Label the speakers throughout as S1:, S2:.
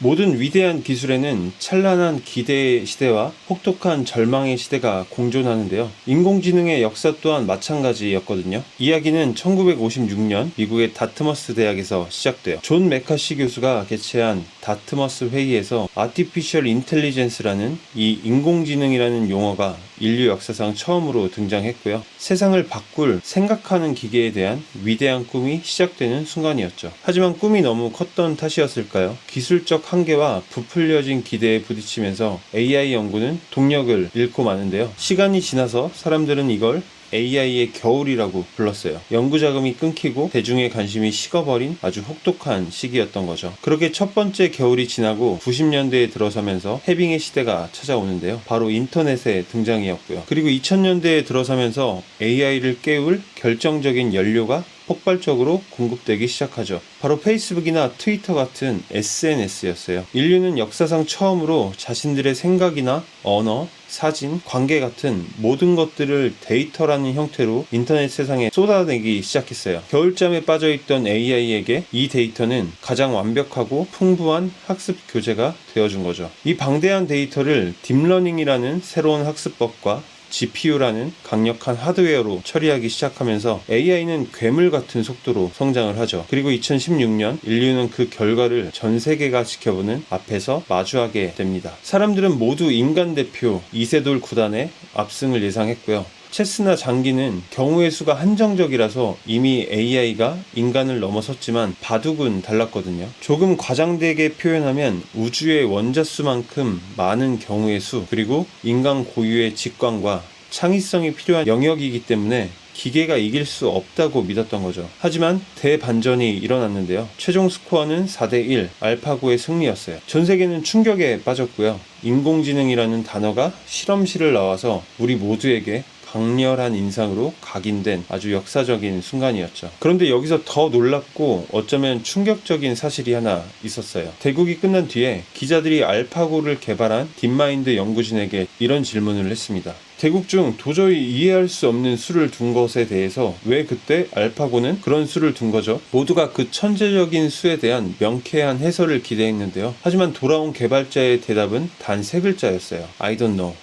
S1: 모든 위대한 기술에는 찬란한 기대의 시대와 혹독한 절망의 시대가 공존하는데요. 인공지능의 역사 또한 마찬가지였거든요. 이야기는 1956년 미국의 다트머스 대학에서 시작돼요. 존 메카시 교수가 개최한 다트머스 회의에서 아티피셜 인텔리전스라는 이 인공지능이라는 용어가 인류 역사상 처음으로 등장했고요. 세상을 바꿀 생각하는 기계에 대한 위대한 꿈이 시작되는 순간이었죠. 하지만 꿈이 너무 컸던 탓이었을까요? 기술적 한계와 부풀려진 기대에 부딪히면서 AI 연구는 동력을 잃고 마는데요. 시간이 지나서 사람들은 이걸 AI의 겨울이라고 불렀어요. 연구 자금이 끊기고 대중의 관심이 식어버린 아주 혹독한 시기였던 거죠. 그렇게 첫 번째 겨울이 지나고 90년대에 들어서면서 해빙의 시대가 찾아오는데요. 바로 인터넷의 등장이었고요. 그리고 2000년대에 들어서면서 AI를 깨울 결정적인 연료가 폭발적으로 공급되기 시작하죠. 바로 페이스북이나 트위터 같은 SNS였어요. 인류는 역사상 처음으로 자신들의 생각이나 언어, 사진, 관계 같은 모든 것들을 데이터라는 형태로 인터넷 세상에 쏟아내기 시작했어요. 겨울잠에 빠져있던 AI에게 이 데이터는 가장 완벽하고 풍부한 학습 교재가 되어준 거죠. 이 방대한 데이터를 딥러닝이라는 새로운 학습법과 GPU라는 강력한 하드웨어로 처리하기 시작하면서 AI는 괴물 같은 속도로 성장을 하죠. 그리고 2016년 인류는 그 결과를 전 세계가 지켜보는 앞에서 마주하게 됩니다. 사람들은 모두 인간 대표 이세돌 구단의 압승을 예상했고요. 체스나 장기는 경우의 수가 한정적이라서 이미 AI가 인간을 넘어섰지만 바둑은 달랐거든요. 조금 과장되게 표현하면 우주의 원자수만큼 많은 경우의 수, 그리고 인간 고유의 직관과 창의성이 필요한 영역이기 때문에 기계가 이길 수 없다고 믿었던 거죠. 하지만 대반전이 일어났는데요. 최종 스코어는 4대1 알파고의 승리였어요. 전 세계는 충격에 빠졌고요. 인공지능이라는 단어가 실험실을 나와서 우리 모두에게 강렬한 인상으로 각인된 아주 역사적인 순간이었죠. 그런데 여기서 더 놀랍고 어쩌면 충격적인 사실이 하나 있었어요. 대국이 끝난 뒤에 기자들이 알파고를 개발한 딥마인드 연구진에게 이런 질문을 했습니다. 대국 중 도저히 이해할 수 없는 수를 둔 것에 대해서 왜 그때 알파고는 그런 수를 둔 거죠? 모두가 그 천재적인 수에 대한 명쾌한 해설을 기대했는데요. 하지만 돌아온 개발자의 대답은 단 세 글자였어요. I don't know.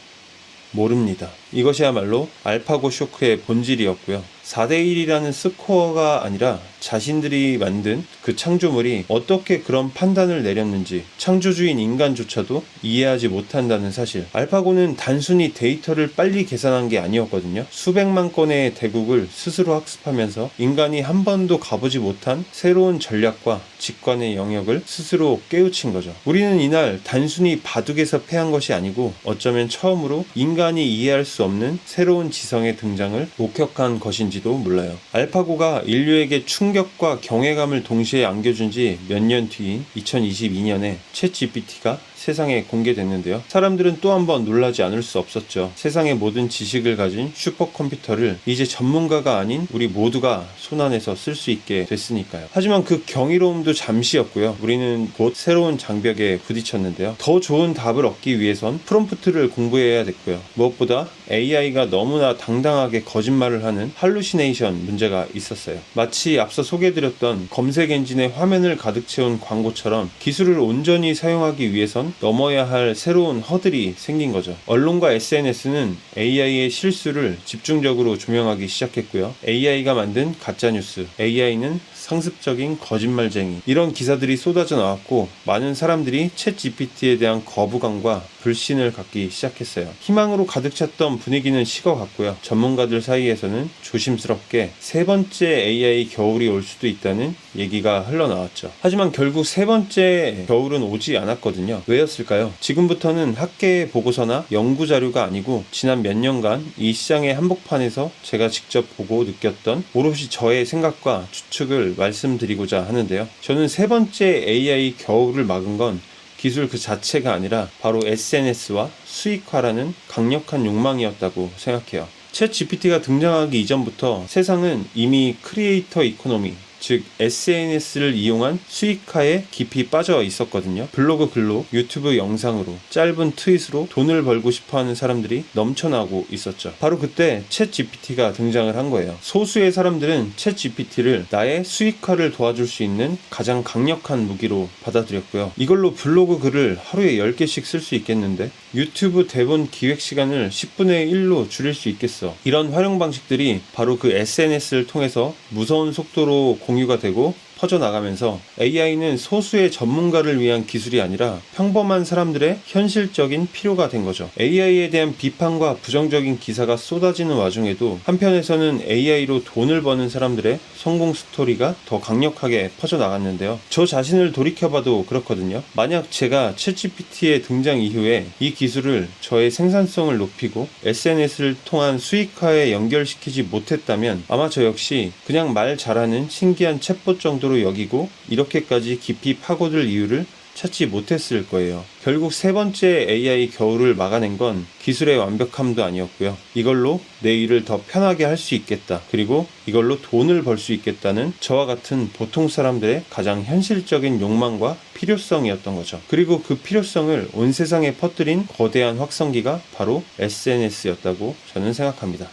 S1: 모릅니다. 이것이야말로 알파고 쇼크의 본질이었고요. 4대1이라는 스코어가 아니라 자신들이 만든 그 창조물이 어떻게 그런 판단을 내렸는지 창조주인 인간조차도 이해하지 못한다는 사실. 알파고는 단순히 데이터를 빨리 계산한 게 아니었거든요. 수백만 건의 대국을 스스로 학습하면서 인간이 한 번도 가보지 못한 새로운 전략과 직관의 영역을 스스로 깨우친 거죠. 우리는 이날 단순히 바둑에서 패한 것이 아니고 어쩌면 처음으로 인간이 이해할 수 없는 새로운 지성의 등장을 목격한 것인지도 몰라요. 알파고가 인류에게 충격과 경외감을 동시에 안겨준 지 몇 년 뒤인 2022년에 챗 GPT가 세상에 공개됐는데요. 사람들은 또 한 번 놀라지 않을 수 없었죠. 세상의 모든 지식을 가진 슈퍼컴퓨터를 이제 전문가가 아닌 우리 모두가 손안에서 쓸 수 있게 됐으니까요. 하지만 그 경이로움도 잠시였고요. 우리는 곧 새로운 장벽에 부딪혔는데요. 더 좋은 답을 얻기 위해선 프롬프트를 공부해야 됐고요. 무엇보다 AI가 너무나 당당하게 거짓말을 하는 할루시네이션 문제가 있었어요. 마치 앞서 소개해드렸던 검색 엔진에 화면을 가득 채운 광고처럼 기술을 온전히 사용하기 위해선 넘어야 할 새로운 허들이 생긴 거죠. 언론과 SNS는 AI의 실수를 집중적으로 조명하기 시작했고요. AI가 만든 가짜뉴스, AI는 상습적인 거짓말쟁이 이런 기사들이 쏟아져 나왔고 많은 사람들이 챗 GPT에 대한 거부감과 불신을 갖기 시작했어요. 희망으로 가득 찼던 분위기는 식어갔고요. 전문가들 사이에서는 조심스럽게 세 번째 AI 겨울이 올 수도 있다는 얘기가 흘러나왔죠. 하지만 결국 세 번째 겨울은 오지 않았거든요. 왜였을까요? 지금부터는 학계의 보고서나 연구 자료가 아니고 지난 몇 년간 이 시장의 한복판에서 제가 직접 보고 느꼈던 오롯이 저의 생각과 추측을 말씀드리고자 하는데요. 저는 세 번째 AI 겨울을 막은 건 기술 그 자체가 아니라 바로 SNS와 수익화라는 강력한 욕망이었다고 생각해요. 챗 GPT가 등장하기 이전부터 세상은 이미 크리에이터 이코노미, 즉 SNS를 이용한 수익화에 깊이 빠져 있었거든요. 블로그 글로, 유튜브 영상으로, 짧은 트윗으로 돈을 벌고 싶어 하는 사람들이 넘쳐나고 있었죠. 바로 그때 챗 GPT가 등장을 한 거예요. 소수의 사람들은 챗 GPT를 나의 수익화를 도와줄 수 있는 가장 강력한 무기로 받아들였고요. 이걸로 블로그 글을 하루에 10개씩 쓸 수 있겠는데 유튜브 대본 기획 시간을 10분의 1로 줄일 수 있겠어. 이런 활용 방식들이 바로 그 SNS를 통해서 무서운 속도로 공 유가 되고 퍼져나가면서 AI는 소수의 전문가를 위한 기술이 아니라 평범한 사람들의 현실적인 필요가 된 거죠. AI에 대한 비판과 부정적인 기사가 쏟아지는 와중에도 한편에서는 AI로 돈을 버는 사람들의 성공 스토리가 더 강력하게 퍼져나갔는데요. 저 자신을 돌이켜봐도 그렇거든요. 만약 제가 챗GPT의 등장 이후에 이 기술을 저의 생산성을 높이고 SNS를 통한 수익화에 연결시키지 못했다면 아마 저 역시 그냥 말 잘하는 신기한 챗봇 정도 로 여기고 이렇게까지 깊이 파고들 이유를 찾지 못했을 거예요. 결국 세 번째 AI 겨울을 막아낸 건 기술의 완벽함도 아니었고요. 이걸로 내 일을 더 편하게 할 수 있겠다. 그리고 이걸로 돈을 벌 수 있겠다는 저와 같은 보통 사람들의 가장 현실적인 욕망과 필요성이었던 거죠. 그리고 그 필요성을 온 세상에 퍼뜨린 거대한 확성기가 바로 SNS였다고 저는 생각합니다.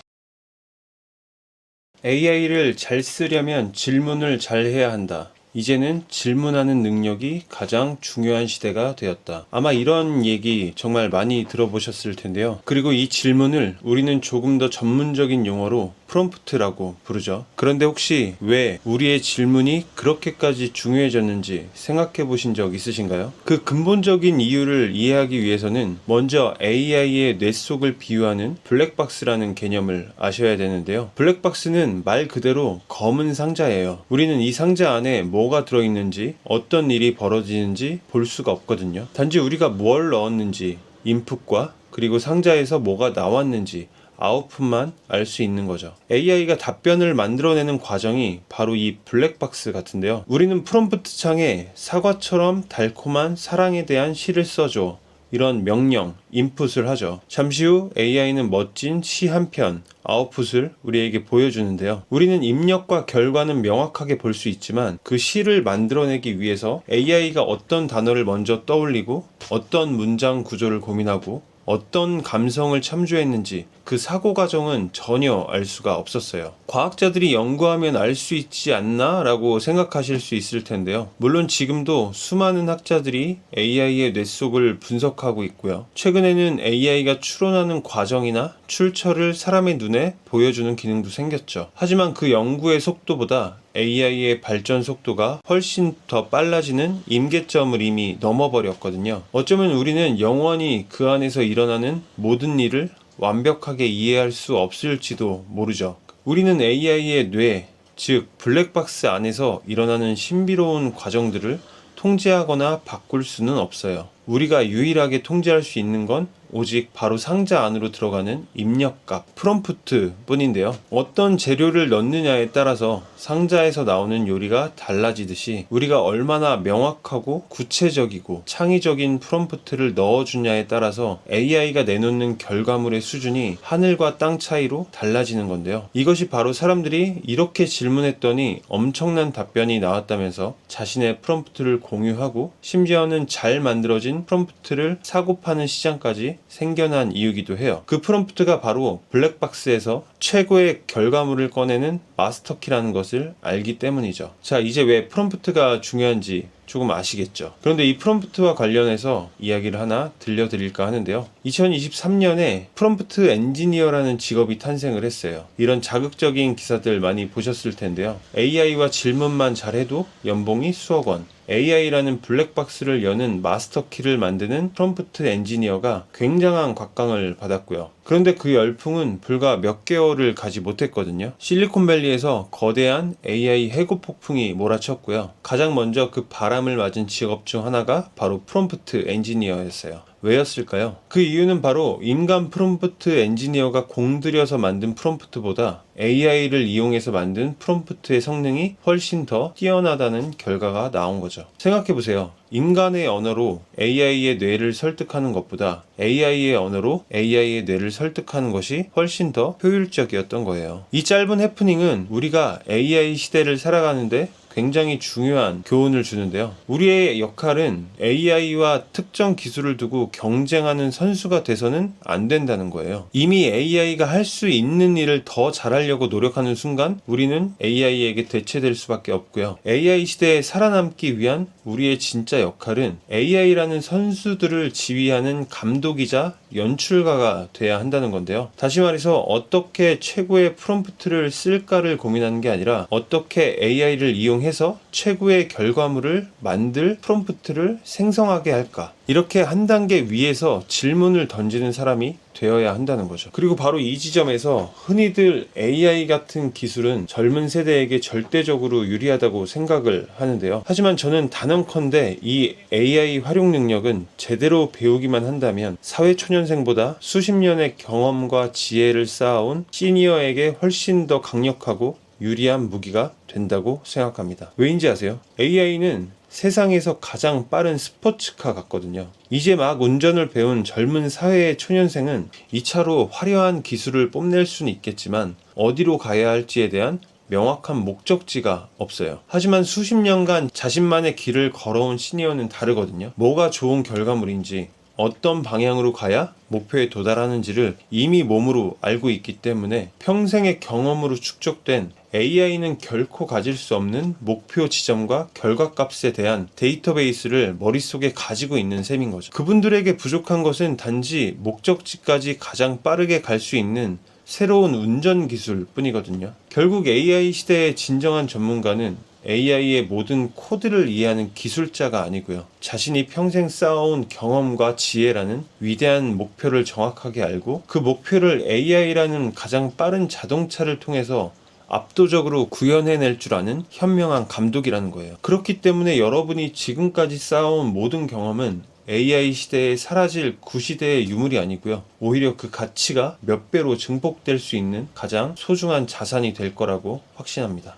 S1: AI를 잘 쓰려면 질문을 잘 해야 한다. 이제는 질문하는 능력이 가장 중요한 시대가 되었다. 아마 이런 얘기 정말 많이 들어보셨을 텐데요. 그리고 이 질문을 우리는 조금 더 전문적인 용어로 프롬프트라고 부르죠. 그런데 혹시 왜 우리의 질문이 그렇게까지 중요해졌는지 생각해 보신 적 있으신가요? 그 근본적인 이유를 이해하기 위해서는 먼저 AI의 뇌 속을 비유하는 블랙박스라는 개념을 아셔야 되는데요. 블랙박스는 말 그대로 검은 상자예요. 우리는 이 상자 안에 뭐가 들어있는지 어떤 일이 벌어지는지 볼 수가 없거든요. 단지 우리가 뭘 넣었는지 인풋과 그리고 상자에서 뭐가 나왔는지 아웃풋만 알 수 있는 거죠. AI가 답변을 만들어내는 과정이 바로 이 블랙박스 같은데요. 우리는 프롬프트 창에 사과처럼 달콤한 사랑에 대한 시를 써줘. 이런 명령, 인풋을 하죠. 잠시 후 AI는 멋진 시 한 편, 아웃풋을 우리에게 보여주는데요. 우리는 입력과 결과는 명확하게 볼 수 있지만 그 시를 만들어내기 위해서 AI가 어떤 단어를 먼저 떠올리고 어떤 문장 구조를 고민하고 어떤 감성을 참조했는지 그 사고 과정은 전혀 알 수가 없었어요. 과학자들이 연구하면 알 수 있지 않나? 라고 생각하실 수 있을 텐데요. 물론 지금도 수많은 학자들이 AI의 뇌 속을 분석하고 있고요. 최근에는 AI가 추론하는 과정이나 출처를 사람의 눈에 보여주는 기능도 생겼죠. 하지만 그 연구의 속도보다 AI의 발전 속도가 훨씬 더 빨라지는 임계점을 이미 넘어버렸거든요. 어쩌면 우리는 영원히 그 안에서 일어나는 모든 일을 완벽하게 이해할 수 없을지도 모르죠. 우리는 AI의 뇌, 즉 블랙박스 안에서 일어나는 신비로운 과정들을 통제하거나 바꿀 수는 없어요. 우리가 유일하게 통제할 수 있는 건 오직 바로 상자 안으로 들어가는 입력값, 프롬프트 뿐인데요. 어떤 재료를 넣느냐에 따라서 상자에서 나오는 요리가 달라지듯이 우리가 얼마나 명확하고 구체적이고 창의적인 프롬프트를 넣어주냐에 따라서 AI가 내놓는 결과물의 수준이 하늘과 땅 차이로 달라지는 건데요. 이것이 바로 사람들이 이렇게 질문했더니 엄청난 답변이 나왔다면서 자신의 프롬프트를 공유하고 심지어는 잘 만들어진 프롬프트를 사고 파는 시장까지 생겨난 이유기도 해요. 그 프롬프트가 바로 블랙박스에서 최고의 결과물을 꺼내는 마스터키라는 것을 알기 때문이죠. 자, 이제 왜 프롬프트가 중요한지 조금 아시겠죠. 그런데 이 프롬프트와 관련해서 이야기를 하나 들려드릴까 하는데요. 2023년에 프롬프트 엔지니어라는 직업이 탄생을 했어요. 이런 자극적인 기사들 많이 보셨을 텐데요. AI와 질문만 잘해도 연봉이 수억 원. AI라는 블랙박스를 여는 마스터키를 만드는 프롬프트 엔지니어가 굉장한 곽강을 받았고요. 그런데 그 열풍은 불과 몇 개월을 가지 못했거든요. 실리콘밸리에서 거대한 AI 해고 폭풍이 몰아쳤고요. 가장 먼저 그 바람을 맞은 직업 중 하나가 바로 프롬프트 엔지니어였어요. 왜였을까요? 그 이유는 바로 인간 프롬프트 엔지니어가 공들여서 만든 프롬프트보다 AI를 이용해서 만든 프롬프트의 성능이 훨씬 더 뛰어나다는 결과가 나온 거죠. 생각해보세요. 인간의 언어로 AI의 뇌를 설득하는 것보다 AI의 언어로 AI의 뇌를 설득하는 것이 훨씬 더 효율적이었던 거예요. 이 짧은 해프닝은 우리가 AI 시대를 살아가는데 굉장히 중요한 교훈을 주는데요. 우리의 역할은 AI와 특정 기술을 두고 경쟁하는 선수가 돼서는 안 된다는 거예요. 이미 AI가 할 수 있는 일을 더 잘하려고 노력하는 순간 우리는 AI에게 대체될 수밖에 없고요. AI 시대에 살아남기 위한 우리의 진짜 역할은 AI라는 선수들을 지휘하는 감독이자 연출가가 돼야 한다는 건데요. 다시 말해서 어떻게 최고의 프롬프트를 쓸까를 고민하는 게 아니라 어떻게 AI를 이용해서 최고의 결과물을 만들 프롬프트를 생성하게 할까. 이렇게 한 단계 위에서 질문을 던지는 사람이 되어야 한다는 거죠. 그리고 바로 이 지점에서 흔히들 AI 같은 기술은 젊은 세대에게 절대적으로 유리하다고 생각을 하는데요. 하지만 저는 단언컨대 이 AI 활용 능력은 제대로 배우기만 한다면 사회 초년생보다 수십 년의 경험과 지혜를 쌓아온 시니어에게 훨씬 더 강력하고 유리한 무기가 된다고 생각합니다. 왜인지 아세요? AI는 세상에서 가장 빠른 스포츠카 같거든요. 이제 막 운전을 배운 젊은 사회의 초년생은 이 차로 화려한 기술을 뽐낼 수는 있겠지만 어디로 가야 할지에 대한 명확한 목적지가 없어요. 하지만 수십 년간 자신만의 길을 걸어온 시니어는 다르거든요. 뭐가 좋은 결과물인지, 어떤 방향으로 가야 목표에 도달하는지를 이미 몸으로 알고 있기 때문에 평생의 경험으로 축적된 AI는 결코 가질 수 없는 목표 지점과 결과값에 대한 데이터베이스를 머릿속에 가지고 있는 셈인 거죠. 그분들에게 부족한 것은 단지 목적지까지 가장 빠르게 갈 수 있는 새로운 운전 기술 뿐이거든요. 결국 AI 시대의 진정한 전문가는 AI의 모든 코드를 이해하는 기술자가 아니고요. 자신이 평생 쌓아온 경험과 지혜라는 위대한 목표를 정확하게 알고 그 목표를 AI라는 가장 빠른 자동차를 통해서 압도적으로 구현해낼 줄 아는 현명한 감독이라는 거예요. 그렇기 때문에 여러분이 지금까지 쌓아온 모든 경험은 AI 시대에 사라질 구시대의 유물이 아니고요. 오히려 그 가치가 몇 배로 증폭될 수 있는 가장 소중한 자산이 될 거라고 확신합니다.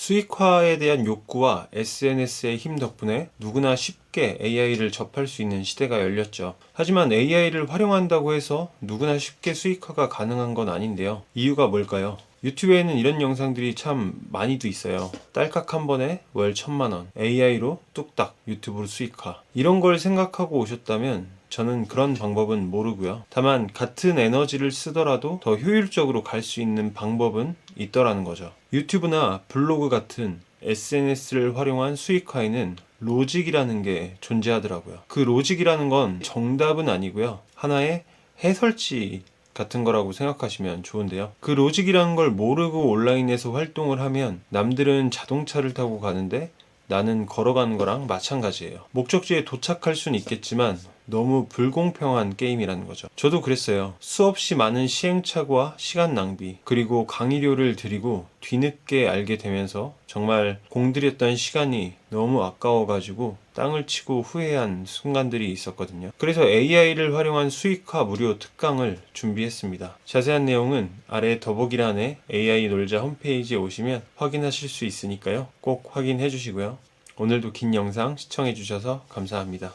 S1: 수익화에 대한 욕구와 SNS의 힘 덕분에 누구나 쉽게 AI를 접할 수 있는 시대가 열렸죠. 하지만 AI를 활용한다고 해서 누구나 쉽게 수익화가 가능한 건 아닌데요. 이유가 뭘까요? 유튜브에는 이런 영상들이 참 많이도 있어요. 딸깍 한 번에 월 천만 원, AI로 뚝딱 유튜브로 수익화. 이런 걸 생각하고 오셨다면 저는 그런 방법은 모르고요. 다만 같은 에너지를 쓰더라도 더 효율적으로 갈 수 있는 방법은 있더라는 거죠. 유튜브나 블로그 같은 SNS를 활용한 수익화에는 로직이라는 게 존재하더라고요. 그 로직이라는 건 정답은 아니고요. 하나의 해설지 같은 거라고 생각하시면 좋은데요. 그 로직이라는 걸 모르고 온라인에서 활동을 하면 남들은 자동차를 타고 가는데 나는 걸어가는 거랑 마찬가지예요. 목적지에 도착할 수는 있겠지만 너무 불공평한 게임이라는 거죠. 저도 그랬어요. 수없이 많은 시행착오와 시간 낭비, 그리고 강의료를 들이고 뒤늦게 알게 되면서 정말 공들였던 시간이 너무 아까워가지고 땅을 치고 후회한 순간들이 있었거든요. 그래서 AI를 활용한 수익화 무료 특강을 준비했습니다. 자세한 내용은 아래 더보기란에 AI 놀자 홈페이지에 오시면 확인하실 수 있으니까요. 꼭 확인해 주시고요. 오늘도 긴 영상 시청해 주셔서 감사합니다.